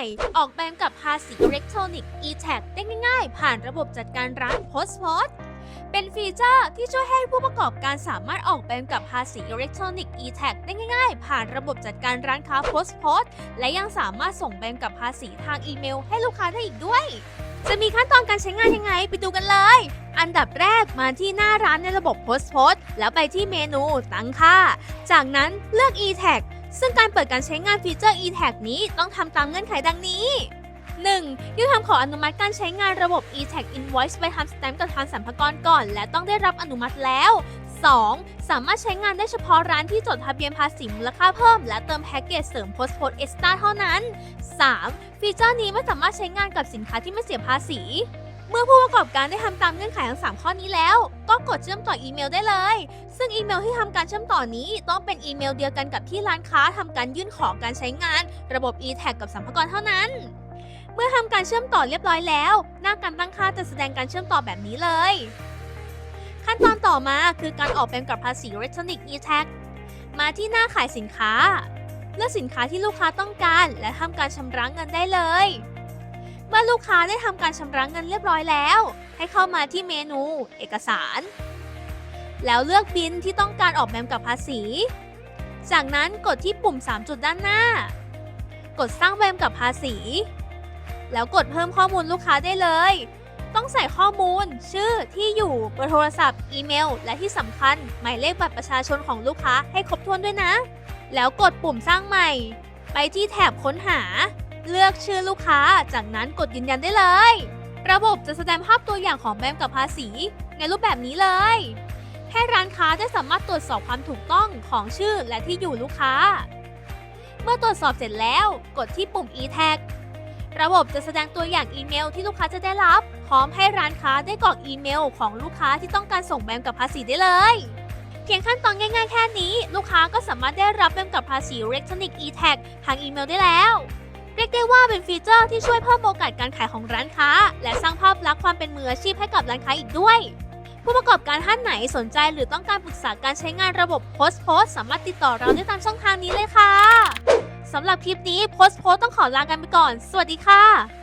ม่ออกแบบกับภาษีอิเล็กทรอนิกส์ e-tag ได้ง่ายๆ ผ่านระบบจัดการร้าน Postpost เป็นฟีเจอร์ที่ช่วยให้ผู้ประกอบการสามารถออกแบบกับภาษีอิเล็กทรอนิกส์ e-tag ได้ง่ายๆ ผ่านระบบจัดการร้านค้า Postpost และยังสามารถส่งแบบกับภาษีทางอีเมล ให้ลูกค้าได้อีกด้วย จะมีขั้นตอนการใช้งานยังไงไปดูกันเลย อันดับแรกมาที่หน้าร้านในระบบ Postpost แล้วไปที่เมนูตั้งค่า จากนั้นเลือก e-tag ซึ่งการเปิดการใช้งานฟีเจอร์ e-tag นี้ต้องทำตามเงื่อนไขดังนี้ 1. ยื่นคำขออนุมัติการใช้งานระบบ e-tag invoice ไปทำสแตมป์กับทางสรรพากรก่อน และต้องได้รับอนุมัติแล้ว 2. สามารถใช้งานได้เฉพาะร้านที่จดทะเบียนภาษีมูลค่าเพิ่ม และเติมแพ็กเกจเสริม Post Post Extra เท่านั้น 3. ฟีเจอร์นี้ไม่สามารถใช้งานกับสินค้าที่ไม่เสียภาษี เมื่อผู้ประกอบการได้ทำตามเงื่อนไขทั้ง 3 ข้อนี้แล้ว ก็กดเชื่อมต่ออีเมลได้เลย ซึ่งอีเมลที่ทำการเชื่อมต่อนี้ต้องเป็นอีเมลเดียวกันกับที่ร้านค้าทำการยื่นขอการใช้งาน ระบบ e-tag กับสรรพากรเท่านั้น เมื่อทำการเชื่อมต่อเรียบร้อยแล้ว หน้าการตั้งค่าจะแสดงการเชื่อมต่อแบบนี้เลย ขั้นตอนต่อมาคือการออกแบบกับภาษี Electronic e-tag มาที่หน้าขายสินค้า เลือกสินค้าที่ลูกค้าต้องการ และทำการชำระเงินได้เลย เมื่อลูกค้าได้ทำการชำระเงินเรียบร้อยแล้ว ให้เข้ามาที่เมนู เอกสาร แล้วเลือกบินที่ต้องการออกแบบกับภาษี จากนั้นกดที่ปุ่ม 3 จุดด้านหน้า กดสร้างแบบกับภาษี แล้วกดเพิ่มข้อมูลลูกค้าได้เลย ต้องใส่ข้อมูล ชื่อ ที่อยู่ เบอร์โทรศัพท์ อีเมล และที่สำคัญ หมายเลขบัตรประชาชนของลูกค้าให้ครบถ้วนด้วยนะ แล้วกดปุ่มสร้างใหม่ ไปที่แถบค้นหา เลือกชื่อลูกค้า จากนั้นกดยืนยันได้เลย ระบบจะแสดงภาพตัวอย่างของแบบกับภาษีในรูปแบบนี้เลย ให้ร้านค้าได้สามารถตรวจสอบความถูกต้องของชื่อและที่อยู่ลูกค้า เมื่อตรวจสอบเสร็จแล้ว กดที่ปุ่ม e-tag ระบบจะแสดงตัวอย่างอีเมลที่ลูกค้าจะได้รับ พร้อมให้ร้านค้าได้กรอกอีเมลของลูกค้าที่ต้องการส่งแบมกับภาษีได้เลย เพียงขั้นตอนง่ายๆแค่นี้ ลูกค้าก็สามารถได้รับแบมกับภาษี Electronic e-tag ทางอีเมลได้แล้ว เรียกได้ว่าเป็นฟีเจอร์ที่ช่วยเพิ่มโอกาสการขายของร้านค้า และสร้างภาพลักษณ์ความเป็นมืออาชีพให้กับร้านค้าอีกด้วย ผู้ประกอบการท่านไหนสนใจหรือต้องการปรึกษาการใช้งานระบบโพสโพสสามารถติดต่อเราได้ตามช่องทางนี้เลยค่ะสำหรับคลิปนี้โพสโพสต้องขอลากันไปก่อน สวัสดีค่ะ